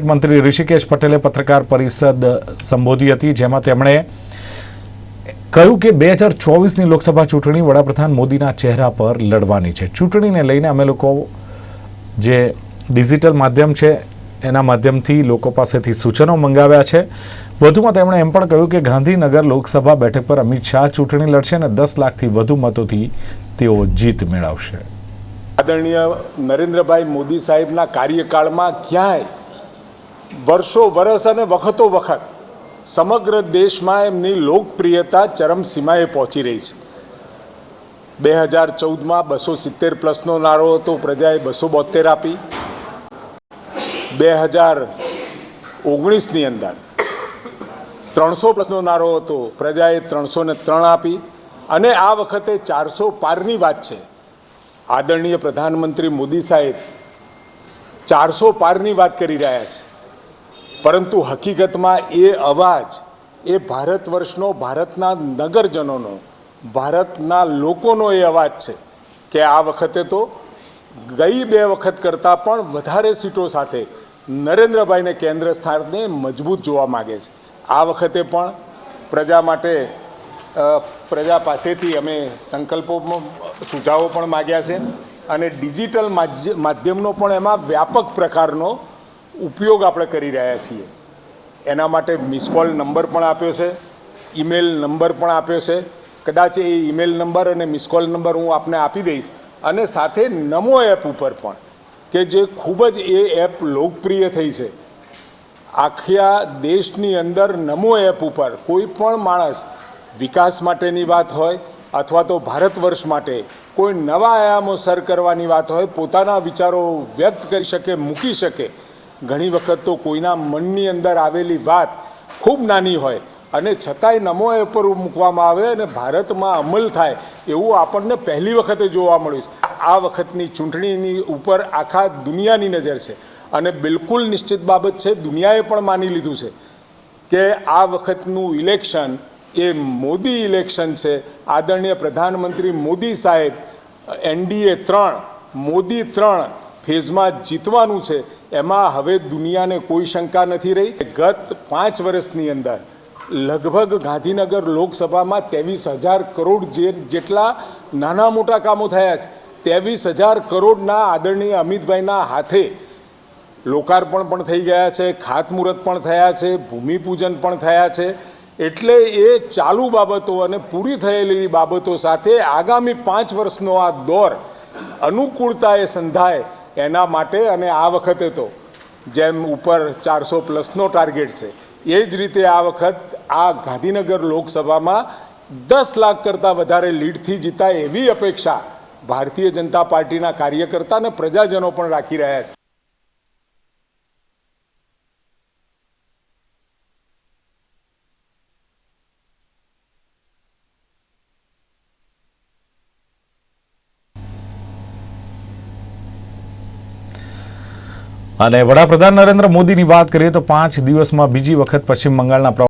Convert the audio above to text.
મંત્રી ઋષિકેશ પટેલે પત્રકાર પરિષદ સંબોધી હતી, જેમાં તેમણે કહ્યું કે બે હજાર ચોવીસની લોકસભા ચૂંટણી વડાપ્રધાન મોદીના ચહેરા પર લડવાની છે. ચૂંટણીને લઈને અમે લોકો જે ડિજિટલ માધ્યમ છે, એના માધ્યમથી લોકો પાસેથી સૂચનો મંગાવ્યા છે. વધુમાં તેમણે એમ પણ કહ્યું કે ગાંધીનગર લોકસભા બેઠક પર અમિત શાહ ચૂંટણી લડશે અને દસ લાખથી વધુ મતોથી તેઓ જીત મેળવશે. આદરણીય નરેન્દ્રભાઈ મોદી સાહેબના કાર્યકાળમાં ક્યાંય વર્ષો વર્ષ અને વખતો વખત સમગ્ર દેશમાં એમની લોકપ્રિયતા ચરમસીમાએ પહોંચી રહી છે. બે હજાર ચૌદમાં બસો સિત્તેર પ્લસનો નારો હતો, પ્રજાએ બસો બોતેર આપી. બે હજાર ઓગણીસની અંદર ત્રણસો પ્લસનો નારો હતો, પ્રજાએ ત્રણસો ને ત્રણ આપી. અને આ વખતે ચારસો પારની વાત છે. આદરણીય પ્રધાનમંત્રી મોદી સાહેબ ચારસો પારની વાત કરી રહ્યા છે. પરંતુ હકીકતમાં એ અવાજ, એ ભારત વર્ષનો, ભારતના નગરજનોનો, ભારતના લોકોનો એ અવાજ છે કે આ વખતે તો ગઈ બે વખત કરતાં પણ વધારે સીટો સાથે નરેન્દ્રભાઈને કેન્દ્ર સ્થાનને મજબૂત જોવા માગે છે. આ વખતે પણ પ્રજા માટે પ્રજા પાસેથી અમે સંકલ્પોમાં સુઝાવો પણ માગ્યા છે અને ડિજિટલ માધ્ય- માધ્યમનો પણ એમાં વ્યાપક પ્રકારનો ઉપયોગ આપણે કરી રહ્યા છીએ. એના માટે મિસ કોલ નંબર પણ આપ્યો છે ઈમેલ નંબર પણ આપ્યો છે. કદાચ એ ઈમેલ નંબર અને મિસ કોલ નંબર હું આપને આપી દઈશ. અને સાથે નમો એપ ઉપર પણ, કે જે ખૂબ જ એ એપ લોકપ્રિય થઈ છે. આખા દેશની અંદર નમો એપ ઉપર કોઈ પણ માણસ વિકાસ માટેની વાત હોય અથવા તો ભારત વર્ષ માટે કોઈ નવા આયામો સર કરવાની વાત હોય, પોતાના વિચારો વ્યક્ત કરી શકે, મૂકી શકે ઘણી વખત તો કોઈના મનની અંદર આવેલી વાત ખૂબ નાની હોય અને છતાંય નમો એપ પર મૂકવામાં આવે અને ભારતમાં અમલ થાય એવું આપણને પહેલી વખતે જોવા મળ્યું છે. આ વખતની ચૂંટણીની ઉપર આખા દુનિયાની નજર છે. અને બિલકુલ નિશ્ચિત બાબત છે, દુનિયાએ પણ માની લીધું છે કે આ વખતનું ઇલેક્શન એ મોદી ઇલેક્શન છે. આદરણીય પ્રધાનમંત્રી મોદી સાહેબ, એનડીએ ત્રણ, મોદી ત્રણ ફેઝમાં જીતવાનું છે, એમાં હવે દુનિયાને કોઈ શંકા નથી રહી ગત પાંચ વર્ષની અંદર લગભગ ગાંધીનગર લોકસભામાં ત્રેવીસ હજાર કરોડ જે જેટલા નાના મોટા કામો થયા છે, ત્રેવીસ હજાર કરોડના આદરણીય અમિતભાઈના હાથે લોકાર્પણ પણ થઈ ગયા છે, ખાતમુહૂર્ત પણ થયા છે, ભૂમિપૂજન પણ થયા છે. એટલે એ ચાલુ બાબતો અને પૂરી થયેલી બાબતો સાથે આગામી પાંચ વર્ષનો આ દોર અનુકૂળતા એ સંધાય એના માટે અને આ વખતે તો જેમ ઉપર ચારસો પ્લસનો ટાર્ગેટ છે, એ જ રીતે આ વખત આ ગાંધીનગર લોકસભામાં દસ લાખ કરતાં વધારે લીડથી જીતાય એવી અપેક્ષા ભારતીય જનતા પાર્ટીના કાર્યકર્તા અને પ્રજાજનો પણ રાખી રહ્યા છે. અને વડાપ્રધાન નરેન્દ્ર મોદીની વાત કરીએ તો પાંચ દિવસમાં બીજી વખત પશ્ચિમ બંગાળના